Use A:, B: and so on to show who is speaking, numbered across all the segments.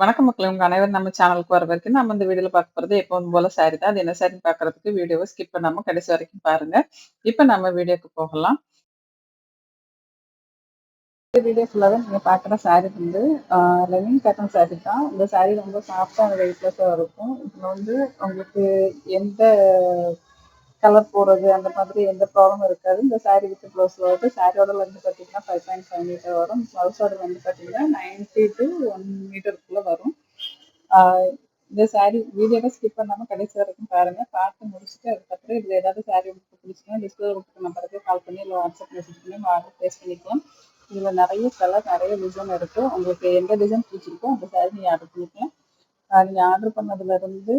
A: வணக்கம் மக்கள் உங்க அனைவரும் நம்ம சேனலுக்கு வர வரைக்கும் நம்ம இந்த வீடியோல பார்க்க போறது எப்பவும் போல சாரி தான். அது என்ன சாரின்னு பாக்குறதுக்கு வீடியோவை ஸ்கிப் பண்ணாம கடைசி வரைக்கும் பாருங்க. இப்ப நம்ம வீடியோக்கு போகலாம். இந்த வீடியோ ஃபுல்லாவே நீங்க பார்க்குற சாரி வந்து ஆ லெனின் காட்டன் சாரி தான். இந்த சாரி ரொம்ப சாஃப்ட்டா அண்ட் வெயிட்லெஸ்ஸா இருக்கும். இதுல வந்து உங்களுக்கு எந்த கலர் போடுறது அந்த மாதிரி எந்த ப்ராப்ளமும் இருக்காது. இந்த சாரீ வித் ப்ளவுஸ் வருது. சாரியோட வந்து பார்த்தீங்கன்னா 5.5 மீட்டர் வரும். ப்ளவுஸோட வந்து பார்த்தீங்கன்னா நைன்டி டு ஒன் மீட்டருக்குள்ளே வரும். இந்த சாரி வீடியோவை ஸ்கிப் பண்ணாமல் கடைசி வரைக்கும் பாருங்கள் பார்த்து முடிச்சுட்டு அதுக்கப்புறம் இதில் ஏதாவது சாரி உங்களுக்கு பிடிச்சிங்கன்னா டிஸ்பிளேல கொடுக்குற நம்பருக்கு கால் பண்ணி இல்லை வாட்ஸ்அப் மெசேஜ் பண்ணி ஆர்டர் பிளேஸ் பண்ணிக்கலாம். இதில் நிறைய கலர் நிறைய டிசைன் இருக்கும் உங்களுக்கு எந்த டிசைன் பிடிச்சிருக்கோ அந்த சாரி நீங்கள் ஆர்டர் பண்ணிக்கலாம். நீங்கள் ஆர்டர் பண்ணதுலேருந்து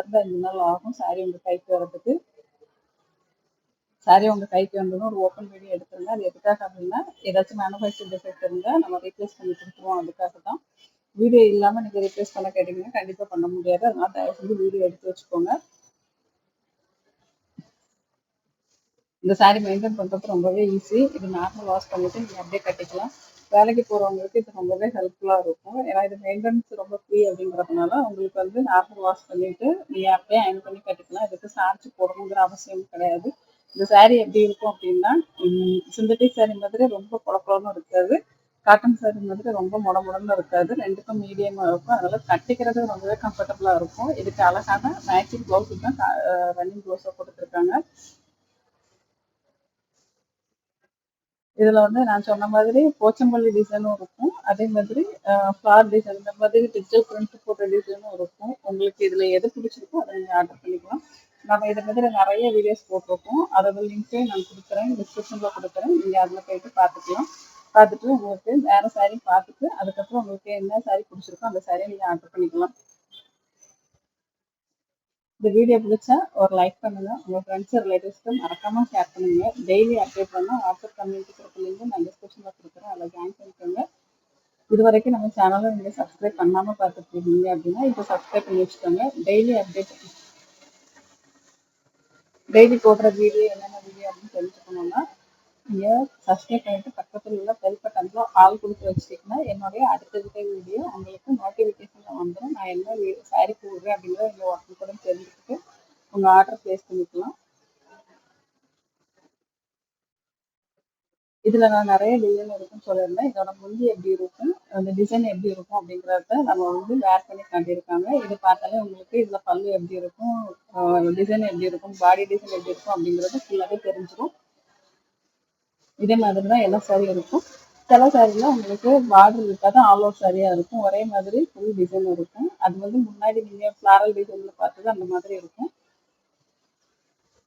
A: இருந்து அஞ்சு நாள் ஆகும் சாரி உங்கள் கைக்கு வரதுக்கு. சாரி உங்க கைக்கு வந்ததும் ஒரு ஓப்பன் வீடியோ எடுத்துருங்க. அது எதுக்காக அப்படின்னா ஏதாச்சும் மேனுஃபேக்சர் டிஃபெக்ட் இருந்தால் நம்ம ரீப்ளேஸ் பண்ணி கொடுத்துருவோம் அதுக்காக தான். வீடியோ இல்லாமல் நீங்கள் ரீப்ளேஸ் பண்ண கேட்டீங்கன்னா கண்டிப்பாக பண்ண முடியாது. அதனால் தயவு செஞ்சு வீடியோ எடுத்து வச்சுக்கோங்க. இந்த சாரி மெயின்டைன் பண்ணுறது ரொம்பவே ஈஸி. இது நார்மல் வாஷ் பண்ணிட்டு நீங்கள் அப்படியே கட்டிக்கலாம். வேலைக்கு போகிறவங்களுக்கு இது ரொம்பவே ஹெல்ப்ஃபுல்லாக இருக்கும். ஏன்னா இது மெயின்டெனன்ஸ் ரொம்ப ஃப்ரீ அப்படிங்கிறதுனால உங்களுக்கு வந்து நார்மல் வாஷ் பண்ணிவிட்டு நீங்கள் அப்படியே அயன் பண்ணி கட்டிக்கலாம். இதுக்கு சார்ஜ் போடணுங்கிற அவசியம் கிடையாது. இந்த சாரீ எப்படி இருக்கும் அப்படின்னா சிந்தட்டிக் சாரீ மாதிரி ரொம்ப குழப்பம்னு இருக்காது. காட்டன் சாரீ மாதிரி ரொம்ப மொட இருக்காது. ரெண்டுக்கும் மீடியமாக இருக்கும். அதனால் கட்டிக்கிறது ரொம்பவே கம்ஃபர்டபுளாக இருக்கும். இதுக்கு அழகான மேட்சிங் ப்ளவுஸ் தான் ரன்னிங் ப்ளவுஸாக கொடுத்துருக்காங்க. இதில் வந்து நான் சொன்ன மாதிரி போச்சம்பள்ளி டிசைனும் இருக்கும். அதே மாதிரி ஃப்ளார் டிசைன் இந்த மாதிரி டிஜிட்டல் பிரிண்ட் போட்ட டிசைனும் இருக்கும். உங்களுக்கு இதில் எது பிடிச்சிருக்கோ அதை நீங்கள் ஆர்டர் பண்ணிக்கலாம். நம்ம இதை மாதிரி நிறைய வீடியோஸ் போட்டிருக்கோம். அதோட லிங்க்கையும் நான் கொடுக்குறேன் டிஸ்கிரிப்ஷனில் கொடுக்குறேன் நீங்கள் அதில் போயிட்டு பார்த்துக்கலாம். பார்த்துட்டு உங்களுக்கு வேறு சாரீ பார்த்துட்டு அதுக்கப்புறம் உங்களுக்கு என்ன சாரீ பிடிச்சிருக்கோ அந்த சாரியை நீங்கள் ஆர்டர் பண்ணிக்கலாம். இந்த வீடியோ பிடிச்சா ஒரு லைக் பண்ணுங்க. உங்கள் ஃப்ரெண்ட்ஸ் ரிலேட்டிவ்ஸ்க்கு மறக்காமல் ஷேர் பண்ணுங்க. டெய்லி அப்டேட் பண்ணால் வாட்ஸ்அப் கம்யூனிட்டி கொடுத்த லிங்க் நான் டிஸ்கிரிப்ஷனில் கொடுக்குறேன். அதில் ஜாயின் பண்ணிக்கோங்க. இது வரைக்கும் நம்ம சேனலை நீங்கள் சப்ஸ்கிரைப் பண்ணாமல் பார்த்துட்டு இருக்கீங்க அப்படின்னா இப்போ சப்ஸ்கிரைப் பண்ணி வச்சுக்கோங்க. டெய்லி அப்டேட் டெய்லி போடுற வீடியோ என்னென்ன வீடியோ அப்படின்னு தெரிஞ்சுக்கணும்னா நீங்கள் சப்ஸ்கிரைப் பண்ணிட்டு பக்கத்தில் உள்ள பெல் பட்டனில் ஆள் கொடுத்து வச்சிட்டீங்கன்னா என்னுடைய அடுத்தடுத்த வீடியோ உங்களுக்கு நோட்டிஃபிகேஷனில் வந்துடும் நான் என்ன சாரி போடுறேன் அப்படிங்கிறத நீங்கள் ஒர்க்கு கூட தெரிஞ்சுக்கிட்டு உங்கள் ஆர்டர் ப்ளேஸ் பண்ணிக்கலாம். இதில் நான் நிறைய டிசைன் இருக்குன்னு சொல்லியிருந்தேன். இதோட முந்தி எப்படி இருக்கும்? அந்த டிசைன் எப்படி இருக்கும் அப்படிங்கிறத நம்ம வந்து வேர் பண்ணி காட்டியிருக்காங்க. இது பார்த்தாலே உங்களுக்கு இதில் பல்லு எப்படி இருக்கும் டிசைன் எப்படி இருக்கும் பாடி டிசைன் எப்படி இருக்கும் அப்படிங்கிறது ஃபுல்லாகவே தெரிஞ்சிடும் இதே மாதிரி தான் எல்லா சாரியும் இருக்கும். சில சாரியில் உங்களுக்கு பார்டர் இருக்காது ஆல் ஓவர் சாரியாக இருக்கும். ஒரே மாதிரி ஃபுல் டிசைன் இருக்கும். அது வந்து முன்னாடி நீங்கள் ஃப்ளாரல் டிசைனில் பார்த்தது அந்த மாதிரி இருக்கும்.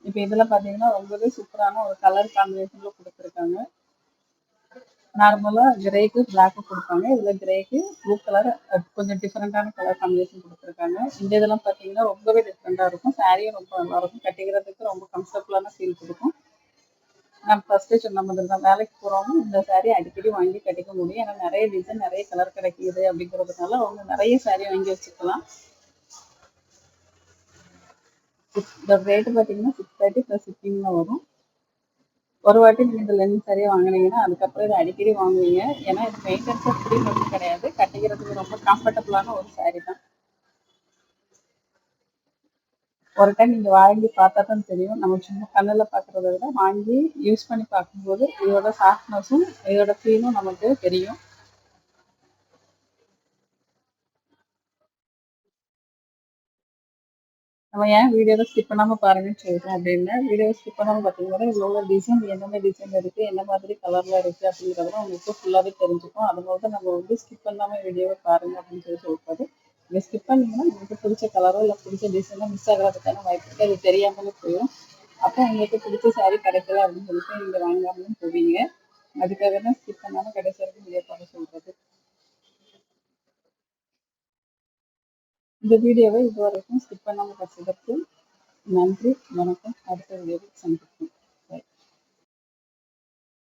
A: இப்போ இதில் பார்த்தீங்கன்னா ரொம்பவே சூப்பரான ஒரு கலர் காம்பினேஷனில் கொடுத்துருக்காங்க. நார்மலாக கிரேக்கு பிளாக்கு கொடுப்பாங்க. இதில் கிரேக்கு ப்ளூ கலர் கொஞ்சம் டிஃப்ரெண்ட்டான கலர் காம்பினேஷன் கொடுத்துருக்காங்க. இந்த இதெல்லாம் பார்த்தீங்கன்னா ரொம்பவே டிஃப்ரெண்ட்டாக இருக்கும். சாரியும் ரொம்ப நல்லாயிருக்கும் கட்டிக்கிறதுக்கு ரொம்ப கம்ஃபர்டபுளான ஃபீல் கொடுக்கும். நான் ஃபஸ்ட்டே சொன்ன மாதிரி தான். வேலைக்கு போகிறவங்க இந்த சாரீ அடிக்கடி வாங்கி கட்டிக்க முடியும். ஏன்னா நிறைய டிசைன் நிறைய கலர் கிடைக்கிது அப்படிங்கிறதுனால அவங்க நிறைய சாரீ வாங்கி வச்சுக்கலாம். இந்த ரேட்டு பார்த்தீங்கன்னா சிக்ஸ் தேர்ட்டி ப்ளஸ் ஃபிஃப்டின்னு வரும். ஒரு வாட்டி நீங்கள் இந்த லென்ஸ் சரியாக வாங்கினீங்கன்னா அதுக்கப்புறம் இதை அடிக்கடி வாங்குவீங்க. ஏன்னா இது மெயின்டென்ஸாக ஃப்ரீ மட்டும் கிடையாது. கட்டிக்கிறதுக்கு ரொம்ப கம்ஃபர்டபுளான ஒரு சாரீ தான். ஒரு டைம் நீங்கள் வாங்கி பார்த்தா தான் தெரியும். நம்ம சும்மா கண்ணில் பார்க்குறத விட வாங்கி யூஸ் பண்ணி பார்க்கும்போது இதோட சாஃப்ட்னஸும் இதோட ஃபீலும் நமக்கு தெரியும். நம்ம ஏன் வீடியோவை ஸ்கிப் பண்ணாமல் பாருங்கன்னு சொல்கிறோம் அப்படின்னா வீடியோவை ஸ்கிப் பண்ணாமல் பார்த்தீங்கன்னா இவ்வளோ டிசைன் என்னென்ன டிசைன் இருக்குது என்ன மாதிரி கலரில் இருக்குது அப்படிங்கிறதெல்லாம் உங்களுக்கு ஃபுல்லாகவே தெரிஞ்சுக்கும். அதனால தான் நம்ம வந்து ஸ்கிப் பண்ணாமல் வீடியோவை பாருங்கள் அப்படின்னு சொல்லி சொல்றது நீங்கள் ஸ்கிப் பண்ணிங்கன்னா உங்களுக்கு பிடிச்ச கலரோ இல்லை பிடிச்ச டிசைனோ மிஸ் ஆகிறதுக்கான வாய்ப்பு இருக்குது அது தெரியாமலே போயிடும் அப்போ உங்களுக்கு பிடிச்ச சாரீ கிடைக்கல அப்படின்னு சொல்லிட்டு நீங்கள் வாங்காமலும் போவீங்க. அதுக்காக தான் ஸ்கிப் பண்ணாமல் கடைசி வரைக்கும் வீடியோ பார்க்க சொல்கிறது இந்த வீடியோவை இதுவரைக்கும் ஸ்கிப் பண்ணாமல் பார்த்ததற்கு நன்றி வணக்கம். அடுத்த வீடியோவில் சந்திப்போம்.